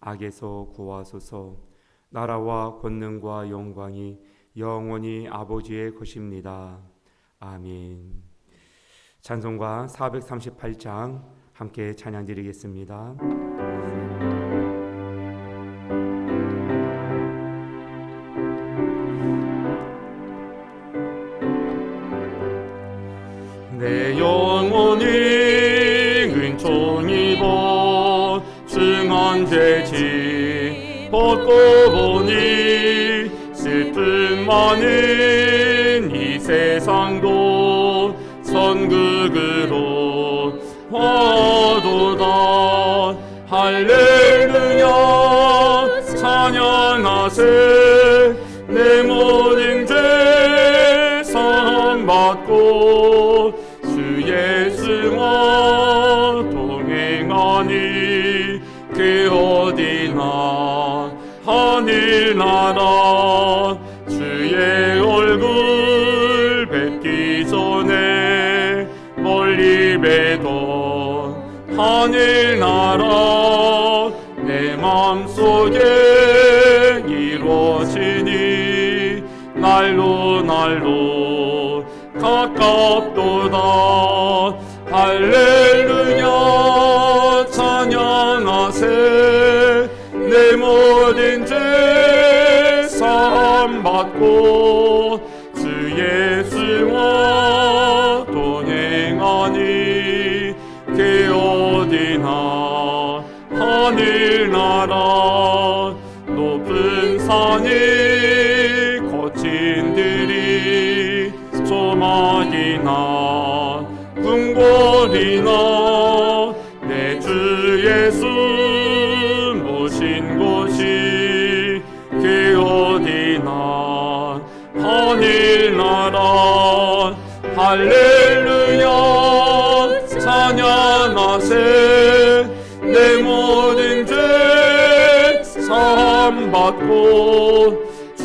악에서 구하소서. 나라와 권능과 영광이 영원히 아버지의 것입니다. 아멘. 찬송가 438장 함께 찬양 드리겠습니다. 그 어디나 하늘나라 주의 얼굴 뵙기 전에 멀리 뵈던 하늘나라 내 맘속에 이루어지니 날로 날로 가깝도다. 할렐 내 모든 죄 사함받고 주 예수와 동행하니 그 어디나 하늘나라 높은 산이 거친 들이 조막이나 궁궐이나 내 주 예수 하늘나라 할렐루야. 찬양하세. 내 모든 죄 사함 받고 주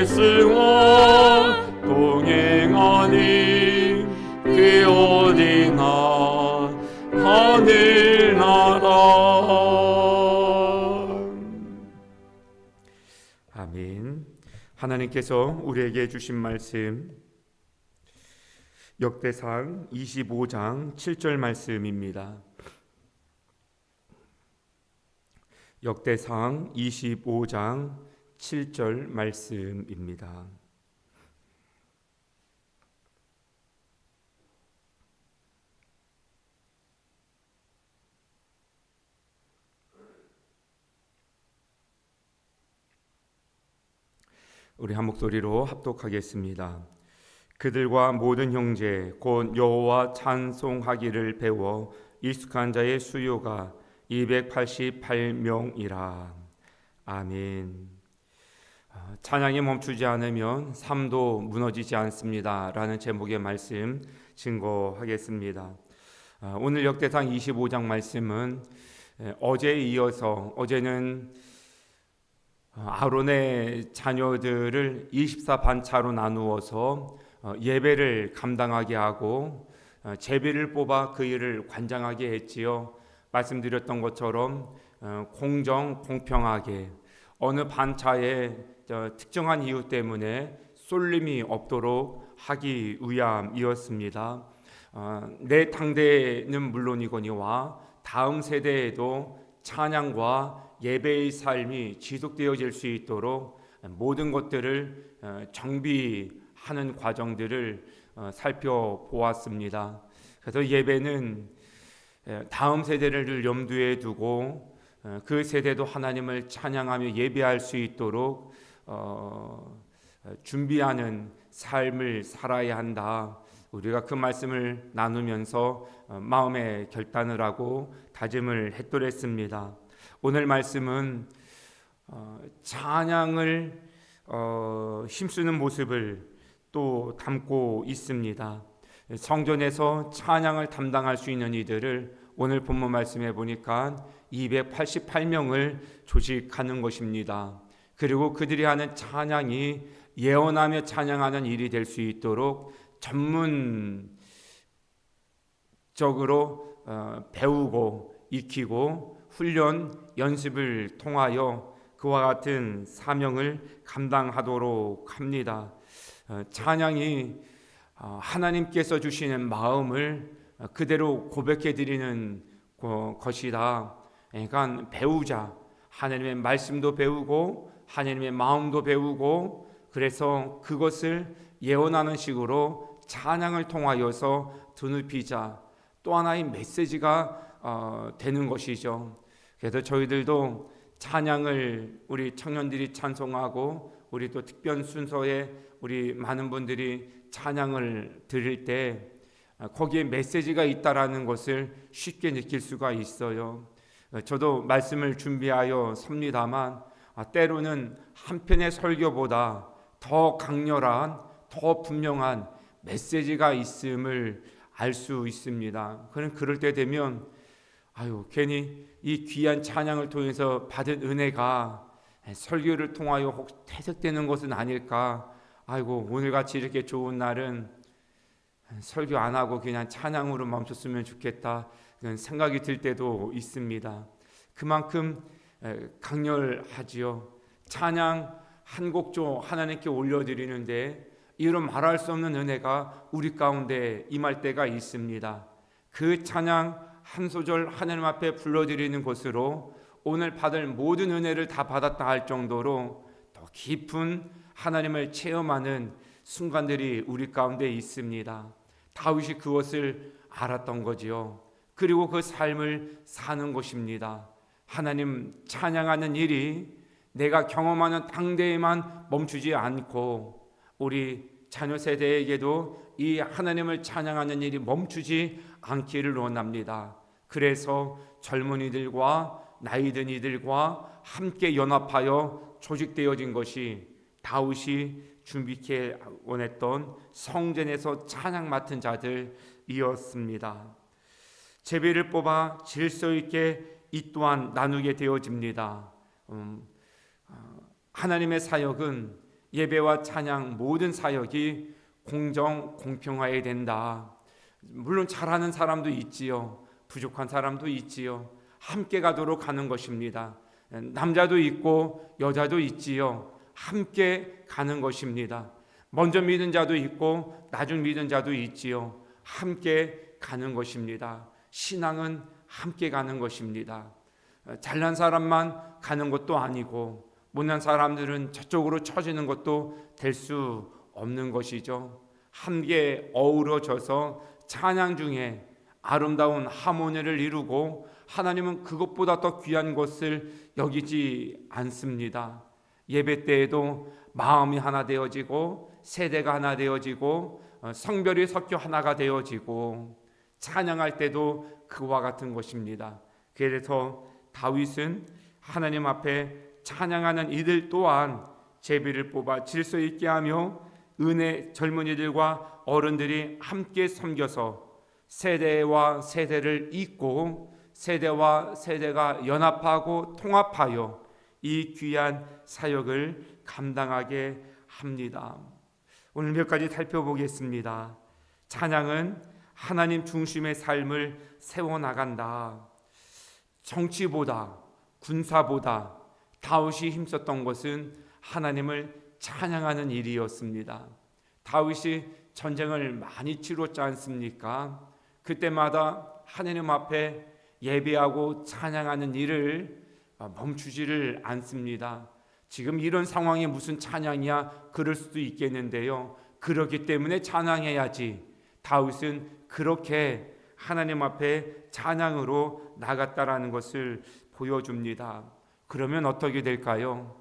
예수와 동행하니 그 어디나 하늘 하나님께서 우리에게 주신 말씀 역대상 25장 7절 말씀입니다. 역대상 25장 7절 말씀입니다. 우리 한 목소리로 합독하겠습니다. 그들과 모든 형제 곧 여호와 찬송하기를 배워 익숙한 자의 수요가 288명이라. 아멘. 아, 찬양이 멈추지 않으면 삶도 무너지지 않습니다라는 제목의 말씀 증거하겠습니다. 아, 오늘 역대상 25장 말씀은 어제에 이어서 어제는 아론의 자녀들을 24반차로 나누어서 어, 예배를 감당하게 하고 어, 제비를 뽑아 그 일을 관장하게 했지요. 말씀드렸던 것처럼 어, 공정 공평하게 어느 반차에 특정한 이유 때문에 쏠림이 없도록 하기 위함이었습니다. 내 당대는 물론이거니와 다음 세대에도 찬양과 예배의 삶이 지속되어질 수 있도록 모든 것들을 정비하는 과정들을 살펴보았습니다. 그래서 예배는 다음 세대를 염두에 두고 그 세대도 하나님을 찬양하며 예배할 수 있도록 준비하는 삶을 살아야 한다. 우리가 그 말씀을 나누면서 마음의 결단을 하고 다짐을 했더랬습니다. 오늘 말씀은 어, 찬양을 어, 힘쓰는 모습을 또 담고 있습니다. 성전에서 찬양을 담당할 수 있는 이들을 오늘 본문 말씀해 보니까 288명을 조직하는 것입니다. 그리고 그들이 하는 찬양이 예언하며 찬양하는 일이 될 수 있도록 전문적으로 어, 배우고 익히고 훈련 연습을 통하여 그와 같은 사명을 감당하도록 합니다. 어, 찬양이 어, 하나님께서 주시는 마음을 그대로 고백해 드리는 것이다. 그러니까 배우자 하나님의 말씀도 배우고 하나님의 마음도 배우고 그래서 그것을 예언하는 식으로 찬양을 통하여서 드높이자 또 하나의 메시지가 어, 되는 것이죠. 그래서 저희들도 찬양을 우리 청년들이 찬송하고 우리 또 특별 순서에 우리 많은 분들이 찬양을 드릴 때 어, 거기에 메시지가 있다라는 것을 쉽게 느낄 수가 있어요. 어, 저도 말씀을 준비하여 섭니다만 아, 때로는 한 편의 설교보다 더 강렬한 더 분명한 메시지가 있음을 알 수 있습니다. 그는 그럴 때 되면 아유 괜히 이 귀한 찬양을 통해서 받은 은혜가 설교를 통하여 혹 퇴색되는 것은 아닐까? 아이고 오늘 같이 이렇게 좋은 날은 설교 안 하고 그냥 찬양으로 멈췄으면 좋겠다 그런 생각이 들 때도 있습니다. 그만큼 강렬하지요. 찬양 한 곡조 하나님께 올려드리는데 이런 말할 수 없는 은혜가 우리 가운데 임할 때가 있습니다. 그 찬양 한 소절 하나님 앞에 불러드리는 것으로 오늘 받을 모든 은혜를 다 받았다 할 정도로 더 깊은 하나님을 체험하는 순간들이 우리 가운데 있습니다. 다윗이 그것을 알았던 거지요. 그리고 그 삶을 사는 것입니다. 하나님 찬양하는 일이 내가 경험하는 당대에만 멈추지 않고 우리 자녀 세대에게도 이 하나님을 찬양하는 일이 멈추지 않기를 원합니다. 그래서 젊은이들과 나이든 이들과 함께 연합하여 조직되어진 것이 다윗이 준비케 원했던 성전에서 찬양 맡은 자들이었습니다. 제비를 뽑아 질서 있게 이 또한 나누게 되어집니다. 음, 하나님의 사역은 예배와 찬양 모든 사역이 공정 공평해야 된다. 물론 잘하는 사람도 있지요. 부족한 사람도 있지요. 함께 가도록 하는 것입니다. 남자도 있고 여자도 있지요. 함께 가는 것입니다. 먼저 믿은 자도 있고 나중 믿은 자도 있지요. 함께 가는 것입니다. 신앙은 함께 가는 것입니다. 잘난 사람만 가는 것도 아니고 못난 사람들은 저쪽으로 처지는 것도 될 수 없는 것이죠. 함께 어우러져서 찬양 중에 아름다운 하모니를 이루고 하나님은 그것보다 더 귀한 것을 여기지 않습니다. 예배 때에도 마음이 하나 되어지고 세대가 하나 되어지고 어, 성별이 섞여 하나가 되어지고 찬양할 때도 그와 같은 것입니다. 그래서 다윗은 하나님 앞에 찬양하는 이들 또한 제비를 뽑아 질서 있게 하며 은혜 젊은이들과 어른들이 함께 섬겨서 세대와 세대를 잇고 세대와 세대가 연합하고 통합하여 이 귀한 사역을 감당하게 합니다. 오늘 몇 가지 살펴보겠습니다. 찬양은 하나님 중심의 삶을 세워나간다. 정치보다, 군사보다, 다윗이 힘썼던 것은 하나님을 찬양하는 일이었습니다. 다윗이 전쟁을 많이 치렀지 않습니까? 그때마다 하나님 앞에 예배하고 찬양하는 일을 멈추지를 않습니다. 지금 이런 상황이 무슨 찬양이야? 그럴 수도 있겠는데요. 그렇기 때문에 찬양해야지. 다윗은 그렇게 하나님 앞에 찬양으로 나갔다라는 것을 보여줍니다. 그러면 어떻게 될까요?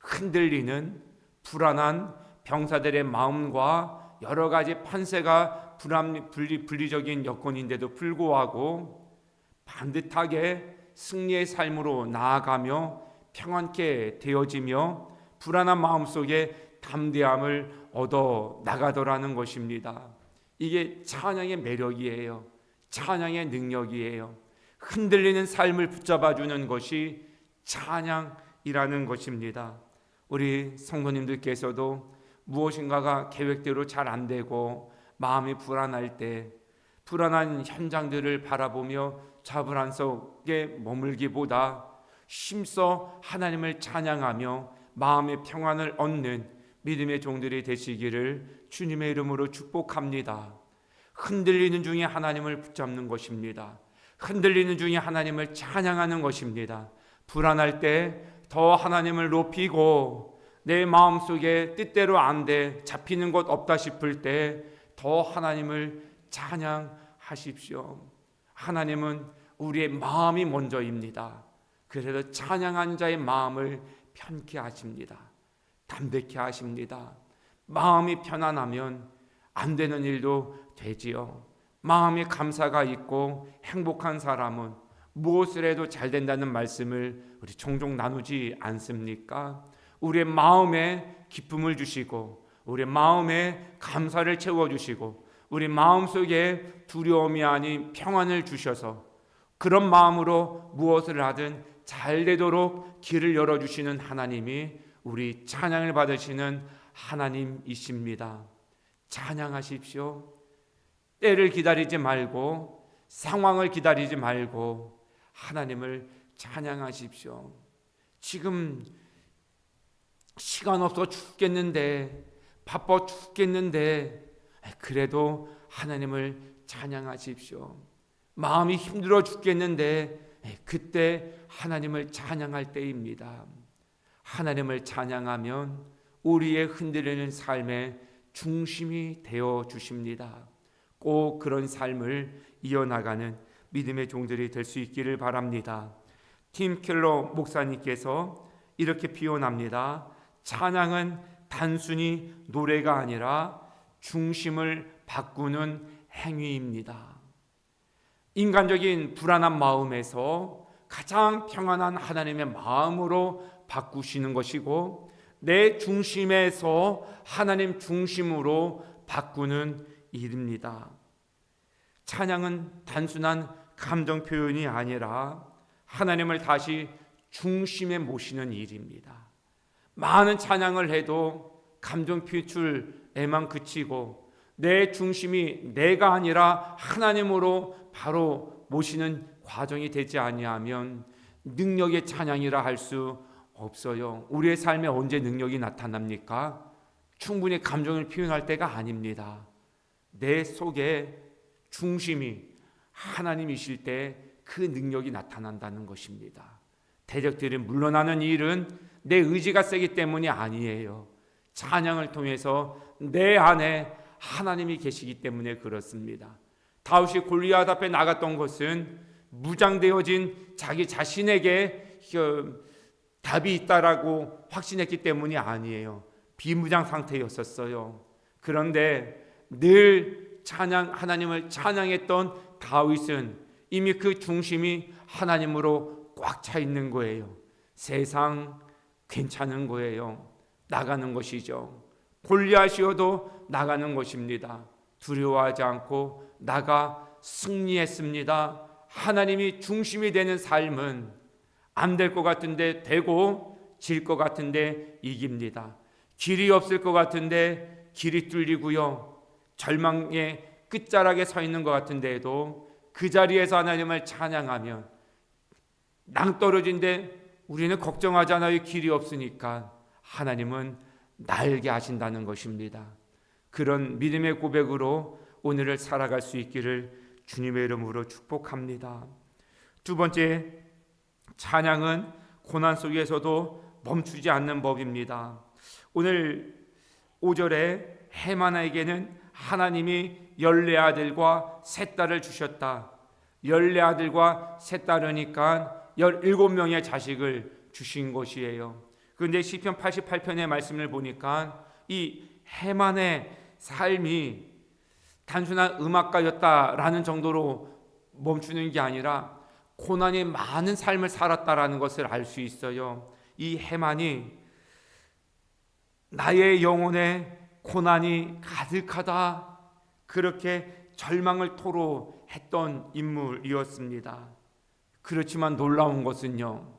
흔들리는 불안한 병사들의 마음과 여러 가지 판세가 불안, 분리, 분리적인 여건인데도 불구하고 반듯하게 승리의 삶으로 나아가며 평안케 되어지며 불안한 마음 속에 담대함을 얻어 나가더라는 것입니다. 이게 찬양의 매력이에요. 찬양의 능력이에요. 흔들리는 삶을 붙잡아 주는 것이 찬양이라는 것입니다. 우리 성도님들께서도 무엇인가가 계획대로 잘 안 되고 마음이 불안할 때 불안한 현장들을 바라보며 자불안 속에 머물기보다 힘써 하나님을 찬양하며 마음의 평안을 얻는 믿음의 종들이 되시기를 주님의 이름으로 축복합니다. 흔들리는 중에 하나님을 붙잡는 것입니다. 흔들리는 중에 하나님을 찬양하는 것입니다. 불안할 때 더 하나님을 높이고 내 마음속에 뜻대로 안 돼 잡히는 곳 없다 싶을 때 더 하나님을 찬양하십시오. 하나님은 우리의 마음이 먼저입니다. 그래서 찬양한 자의 마음을 편케 하십니다. 담백케 하십니다. 마음이 편안하면 안 되는 일도 되지요. 마음에 감사가 있고 행복한 사람은 무엇을 해도 잘 된다는 말씀을 우리 종종 나누지 않습니까? 우리의 마음에 기쁨을 주시고 우리 마음에 감사를 채워 주시고 우리 마음속에 두려움이 아닌 평안을 주셔서 그런 마음으로 무엇을 하든 잘 되도록 길을 열어 주시는 하나님이 우리 찬양을 받으시는 하나님이십니다. 찬양하십시오. 때를 기다리지 말고 상황을 기다리지 말고 하나님을 찬양하십시오. 지금 시간 없어 죽겠는데 바빠 죽겠는데 그래도 하나님을 찬양하십시오. 마음이 힘들어 죽겠는데 그때 하나님을 찬양할 때입니다. 하나님을 찬양하면 우리의 흔들리는 삶의 중심이 되어 주십니다. 꼭 그런 삶을 이어나가는 믿음의 종들이 될 수 있기를 바랍니다. 팀 켈러 목사님께서 이렇게 표현합니다. 찬양은 단순히 노래가 아니라 중심을 바꾸는 행위입니다. 인간적인 불안한 마음에서 가장 평안한 하나님의 마음으로 바꾸시는 것이고 내 중심에서 하나님 중심으로 바꾸는 일입니다. 찬양은 단순한 감정 표현이 아니라 하나님을 다시 중심에 모시는 일입니다. 많은 찬양을 해도 감정 표출에만 그치고 내 중심이 내가 아니라 하나님으로 바로 모시는 과정이 되지 아니하면 능력의 찬양이라 할 수 없어요. 우리의 삶에 언제 능력이 나타납니까? 충분히 감정을 표현할 때가 아닙니다. 내 속에 중심이 하나님이실 때 그 능력이 나타난다는 것입니다. 대적들이 물러나는 일은 내 의지가 세기 때문이 아니에요. 찬양을 통해서 내 안에 하나님이 계시기 때문에 그렇습니다. 다윗이 골리앗 앞에 나갔던 것은 무장되어진 자기 자신에게 답이 있다라고 확신했기 때문이 아니에요. 비무장 상태였었어요. 그런데 늘 찬양 하나님을 찬양했던 다윗은 이미 그 중심이 하나님으로 꽉 차 있는 거예요. 세상 괜찮은 거예요. 나가는 것이죠. 골리앗이어도 나가는 것입니다. 두려워하지 않고 나가 승리했습니다. 하나님이 중심이 되는 삶은 안 될 것 같은데 되고 질 것 같은데 이깁니다. 길이 없을 것 같은데 길이 뚫리고요. 절망의 끝자락에 서 있는 것 같은데도 그 자리에서 하나님을 찬양하면 낭떠러진데 우리는 걱정하잖아요. 길이 없으니까 하나님은 날게 하신다는 것입니다. 그런 믿음의 고백으로 오늘을 살아갈 수 있기를 주님의 이름으로 축복합니다. 두 번째 찬양은 고난 속에서도 멈추지 않는 법입니다. 오늘 5절에 해마나에게는 하나님이 열네 아들과 세 딸을 주셨다. 열네 아들과 세 딸이니까 열일곱 명의 자식을 주신 것이에요. 그런데 시편 88편의 말씀을 보니까 이 해만의 삶이 단순한 음악가였다라는 정도로 멈추는 게 아니라 고난이 많은 삶을 살았다라는 것을 알 수 있어요. 이 해만이 나의 영혼에 고난이 가득하다 그렇게 절망을 토로 했던 인물이었습니다. 그렇지만 놀라운 것은요.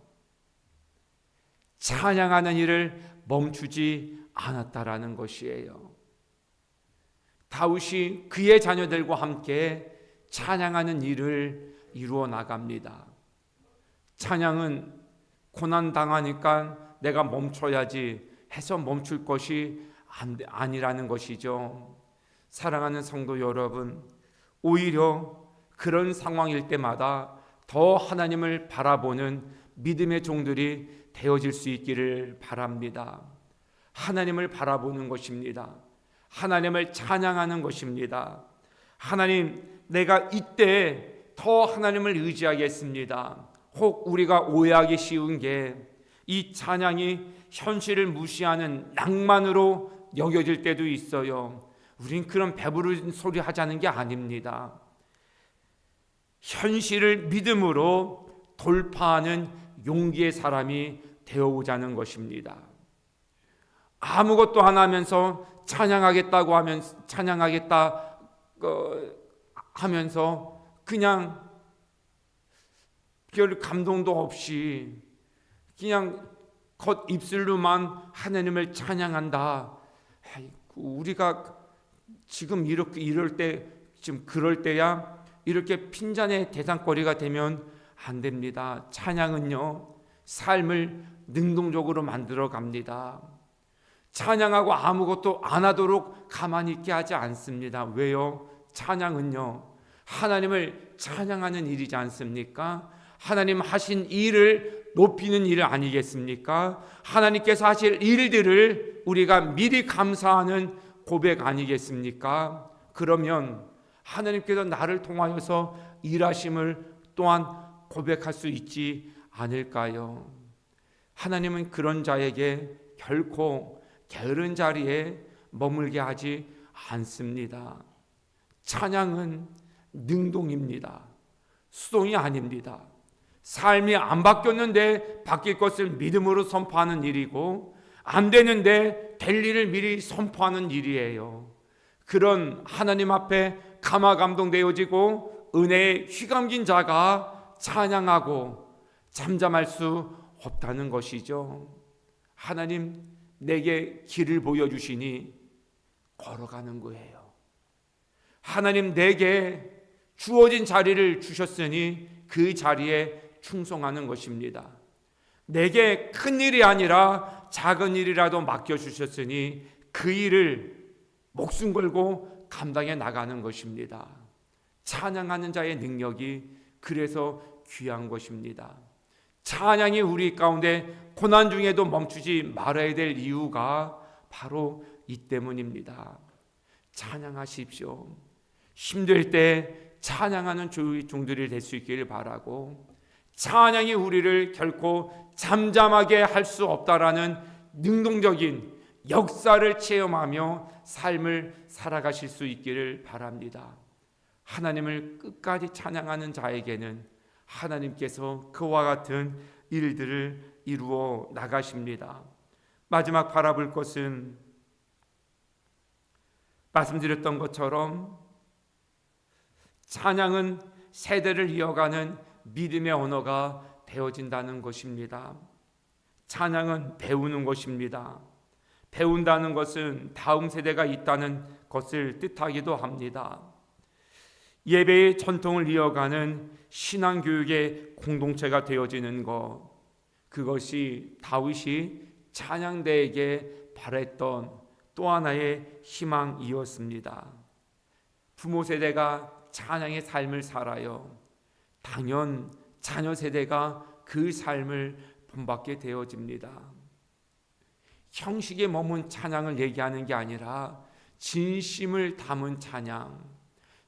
찬양하는 일을 멈추지 않았다라는 것이에요. 다윗이 그의 자녀들과 함께 찬양하는 일을 이루어 나갑니다. 찬양은 고난 당하니까 내가 멈춰야지 해서 멈출 것이 아니라는 것이죠. 사랑하는 성도 여러분, 오히려 그런 상황일 때마다 더 하나님을 바라보는 믿음의 종들이 되어질 수 있기를 바랍니다. 하나님을 바라보는 것입니다. 하나님을 찬양하는 것입니다. 하나님, 내가 이때 더 하나님을 의지하겠습니다. 혹 우리가 오해하기 쉬운 게 이 찬양이 현실을 무시하는 낭만으로 여겨질 때도 있어요. 우린 그런 배부른 소리 하자는 게 아닙니다. 현실을 믿음으로 돌파하는 용기의 사람이 되어보자는 것입니다. 아무것도 안 하면서 찬양하겠다고 하면 찬양하겠다 어, 하면서 그냥 별 감동도 없이 그냥 겉 입술로만 하나님을 찬양한다. 우리가 지금 이렇게 이럴 때 지금 그럴 때야 이렇게 핀잔의 대상거리가 되면 안 됩니다. 찬양은요 삶을 능동적으로 만들어 갑니다. 찬양하고 아무것도 안 하도록 가만히 있게 하지 않습니다. 왜요? 찬양은요, 하나님을 찬양하는 일이지 않습니까? 하나님 하신 일을 높이는 일 아니겠습니까? 하나님께서 하실 일들을 우리가 미리 감사하는 고백 아니겠습니까? 그러면 하나님께서 나를 통하여서 일하심을 또한 고백할 수 있지 않을까요? 하나님은 그런 자에게 결코 게으른 자리에 머물게 하지 않습니다. 찬양은 능동입니다. 수동이 아닙니다. 삶이 안 바뀌었는데 바뀔 것을 믿음으로 선포하는 일이고 안 되는데 될 일을 미리 선포하는 일이에요. 그런 하나님 앞에 감화 감동되어지고 은혜에 휘감긴 자가 찬양하고 잠잠할 수 없다는 것이죠. 하나님 내게 길을 보여주시니 걸어가는 거예요. 하나님 내게 주어진 자리를 주셨으니 그 자리에 충성하는 것입니다. 내게 큰 일이 아니라 작은 일이라도 맡겨주셨으니 그 일을 목숨 걸고 감당해 나가는 것입니다. 찬양하는 자의 능력이 그래서 귀한 것입니다. 찬양이 우리 가운데 고난 중에도 멈추지 말아야 될 이유가 바로 이 때문입니다. 찬양하십시오. 힘들 때 찬양하는 종들이 될 수 있기를 바라고 찬양이 우리를 결코 잠잠하게 할 수 없다라는 능동적인 역사를 체험하며 삶을 살아가실 수 있기를 바랍니다. 하나님을 끝까지 찬양하는 자에게는 하나님께서 그와 같은 일들을 이루어 나가십니다. 마지막 바라볼 것은 말씀드렸던 것처럼 찬양은 세대를 이어가는 믿음의 언어가 되어진다는 것입니다. 찬양은 배우는 것입니다. 배운다는 것은 다음 세대가 있다는 것을 뜻하기도 합니다. 예배의 전통을 이어가는 신앙 교육의 공동체가 되어지는 것 그것이 다윗이 찬양대에게 바랬던 또 하나의 희망이었습니다. 부모 세대가 찬양의 삶을 살아요. 당연 자녀 세대가 그 삶을 본받게 되어집니다. 형식에 머문 찬양을 얘기하는 게 아니라 진심을 담은 찬양,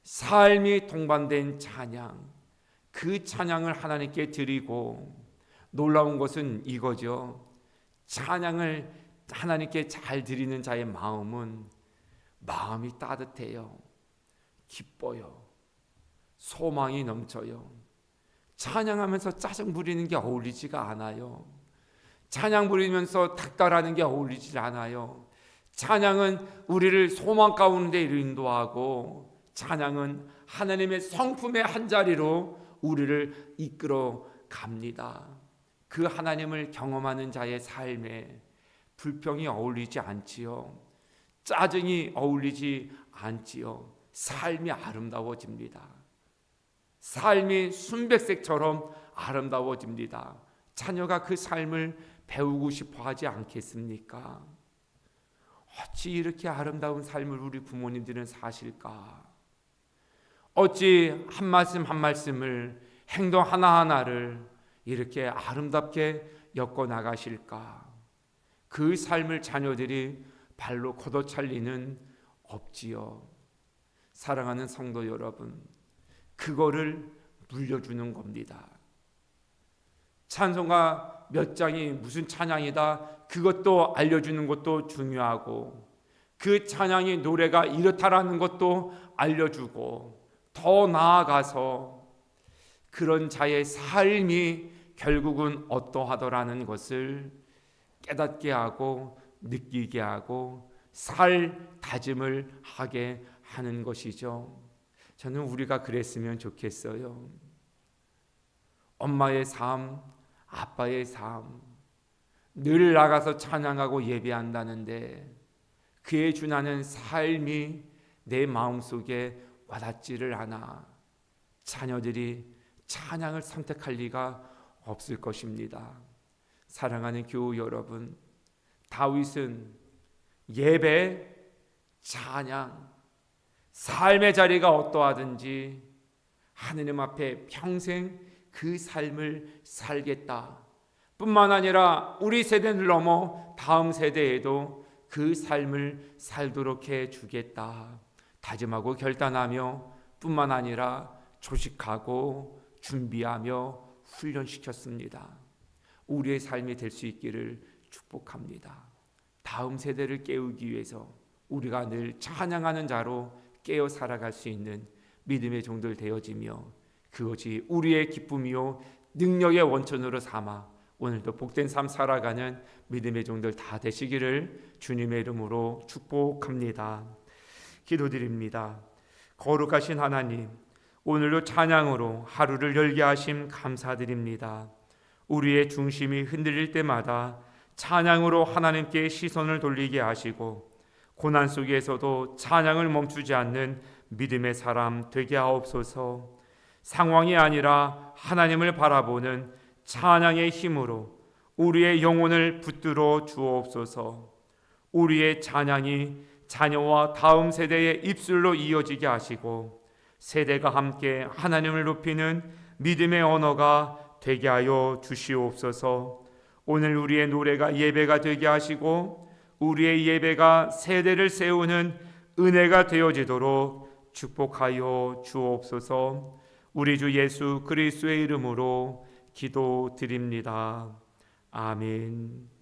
삶이 동반된 찬양, 그 찬양을 하나님께 드리고 놀라운 것은 이거죠. 찬양을 하나님께 잘 드리는 자의 마음은 마음이 따뜻해요. 기뻐요. 소망이 넘쳐요. 찬양하면서 짜증 부리는 게 어울리지가 않아요. 찬양 부리면서 닥달하는 게 어울리지 않아요. 찬양은 우리를 소망 가운데 인도하고 찬양은 하나님의 성품의 한 자리로 우리를 이끌어 갑니다. 그 하나님을 경험하는 자의 삶에 불평이 어울리지 않지요. 짜증이 어울리지 않지요. 삶이 아름다워집니다. 삶이 순백색처럼 아름다워집니다. 자녀가 그 삶을 배우고 싶어 하지 않겠습니까? 어찌 이렇게 아름다운 삶을 우리 부모님들은 사실까? 어찌 한 말씀 한 말씀을 행동 하나하나를 이렇게 아름답게 엮어 나가실까? 그 삶을 자녀들이 발로 걷어찰 리는 없지요. 사랑하는 성도 여러분, 그거를 물려주는 겁니다. 찬송가 몇 장이 무슨 찬양이다 그것도 알려주는 것도 중요하고 그 찬양이 노래가 이렇다라는 것도 알려주고 더 나아가서 그런 자의 삶이 결국은 어떠하더라는 것을 깨닫게 하고 느끼게 하고 살 다짐을 하게 하는 것이죠. 저는 우리가 그랬으면 좋겠어요. 엄마의 삶, 아빠의 삶, 늘 나가서 찬양하고 예배한다는데 그에 준하는 삶이 내 마음속에 와닿지를 않아 자녀들이 찬양을 선택할 리가 없을 것입니다. 사랑하는 교우 여러분, 다윗은 예배, 찬양, 삶의 자리가 어떠하든지 하느님 앞에 평생 그 삶을 살겠다. 뿐만 아니라 우리 세대를 넘어 다음 세대에도 그 삶을 살도록 해 주겠다. 다짐하고 결단하며 뿐만 아니라 조식하고 준비하며 훈련시켰습니다. 우리의 삶이 될 수 있기를 축복합니다. 다음 세대를 깨우기 위해서 우리가 늘 찬양하는 자로 깨어 살아갈 수 있는 믿음의 종들 되어지며 그것이 우리의 기쁨이요 능력의 원천으로 삼아 오늘도 복된 삶 살아가는 믿음의 종들 다 되시기를 주님의 이름으로 축복합니다. 기도드립니다. 거룩하신 하나님, 오늘도 찬양으로 하루를 열게 하심 감사드립니다. 우리의 중심이 흔들릴 때마다 찬양으로 하나님께 시선을 돌리게 하시고 고난 속에서도 찬양을 멈추지 않는 믿음의 사람 되게 하옵소서. 상황이 아니라 하나님을 바라보는 찬양의 힘으로 우리의 영혼을 붙들어 주옵소서. 우리의 찬양이 자녀와 다음 세대의 입술로 이어지게 하시고 세대가 함께 하나님을 높이는 믿음의 언어가 되게 하여 주시옵소서. 오늘 우리의 노래가 예배가 되게 하시고 우리의 예배가 세대를 세우는 은혜가 되어지도록 축복하여 주옵소서. 우리 주 예수 그리스도의 이름으로 기도드립니다. 아멘.